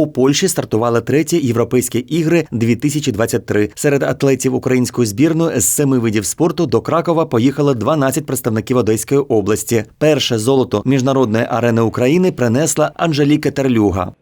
У Польщі стартували треті європейські ігри 2023. Серед атлетів української збірної з семи видів спорту до Кракова поїхало 12 представників Одеської області. Перше золото міжнародної арени України принесла Анжеліка Терлюга.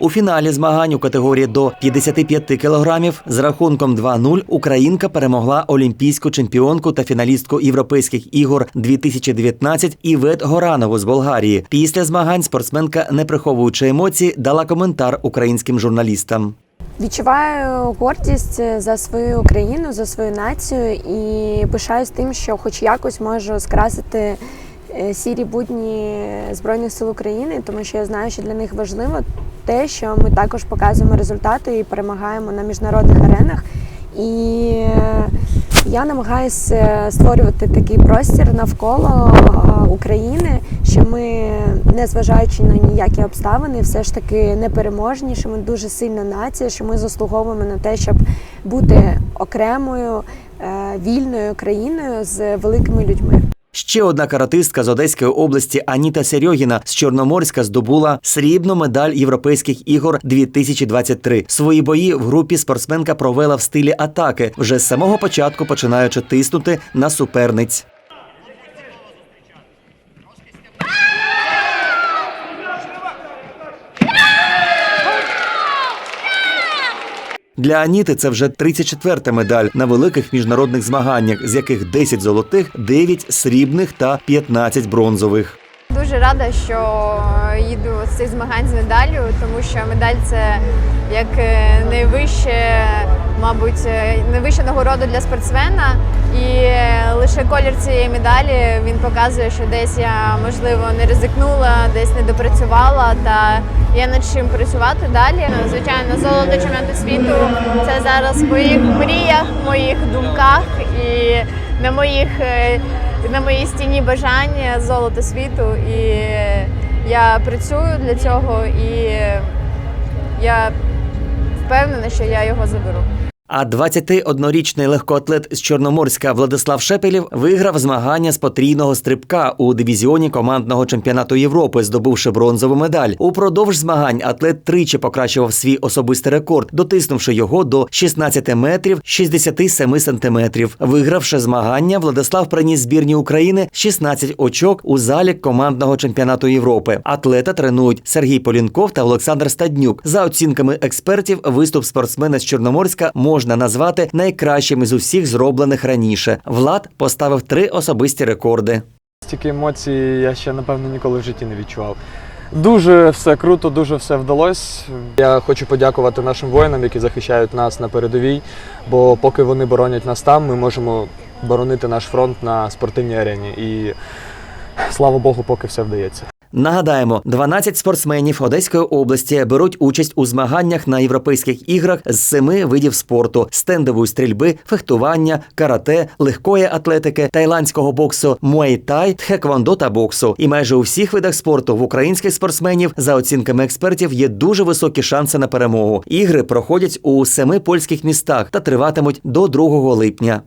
У фіналі змагань у категорії до 55 кілограмів з рахунком 2-0 Українка перемогла олімпійську чемпіонку та фіналістку європейських ігор 2019 Івет Горанову з Болгарії. Після змагань спортсменка, не приховуючи емоцій, дала коментар українським журналістам. Відчуваю гордість за свою країну, за свою націю і пишаюсь тим, що хоч якось можу скрасити е, сірі будні Збройних сил України, тому що я знаю, що для них важливо те, що ми також показуємо результати і перемагаємо на міжнародних аренах. І е, я намагаюся створювати такий простір навколо е, України, що ми, незважаючи на ніякі обставини, все ж таки непереможні, що ми дуже сильна нація, що ми заслуговуємо на те, щоб бути окремою е, вільною країною з великими людьми. Ще одна каратистка з Одеської області Аніта Серьогіна з Чорноморська здобула срібну медаль Європейських ігор 2023. Свої бої в групі спортсменка провела в стилі атаки, вже з самого початку починаючи тиснути на суперниць. Для Аніти це вже 34-та медаль на великих міжнародних змаганнях, з яких 10 золотих, 9 срібних та 15 бронзових. Дуже рада, що їду з цих змагань з медаллю, тому що медаль це як е, найвище, мабуть, е, найвища нагорода для спортсмена. І е, лише колір цієї медалі він показує, що десь я можливо не ризикнула, десь не допрацювала, та є над чим працювати далі. Звичайно, золото чемпіонату світу це зараз в моїх мріях, в моїх думках і на моїх. е, на моїй стіні бажання золото світу, і я працюю для цього, і я впевнена, що я його заберу. А 21-річний легкоатлет з Чорноморська Владислав Шепелєв виграв змагання з потрійного стрибка у дивізіоні командного чемпіонату Європи, здобувши бронзову медаль. Упродовж змагань атлет тричі покращував свій особистий рекорд, дотиснувши його до 16 метрів 67 сантиметрів. Вигравши змагання, Владислав приніс збірні України 16 очок у залік командного чемпіонату Європи. Атлета тренують Сергій Полінков та Олександр Стаднюк. За оцінками експертів, виступ спортсмена з Чорноморська можна назвати найкращим із усіх зроблених раніше. Влад поставив три особисті рекорди. Стільки емоцій я ще напевно ніколи в житті не відчував. Дуже все круто, дуже все вдалося. Я хочу подякувати нашим воїнам, які захищають нас на передовій. Бо поки вони боронять нас там, ми можемо боронити наш фронт на спортивній арені. І слава Богу, поки все вдається. Нагадаємо, 12 спортсменів Одеської області беруть участь у змаганнях на європейських іграх з семи видів спорту: стендової стрільби, фехтування, карате, легкої атлетики, тайландського боксу, муей-тай, тхеквондо та боксу. І майже у всіх видах спорту в українських спортсменів, за оцінками експертів, є дуже високі шанси на перемогу. Ігри проходять у семи польських містах та триватимуть до 2 липня.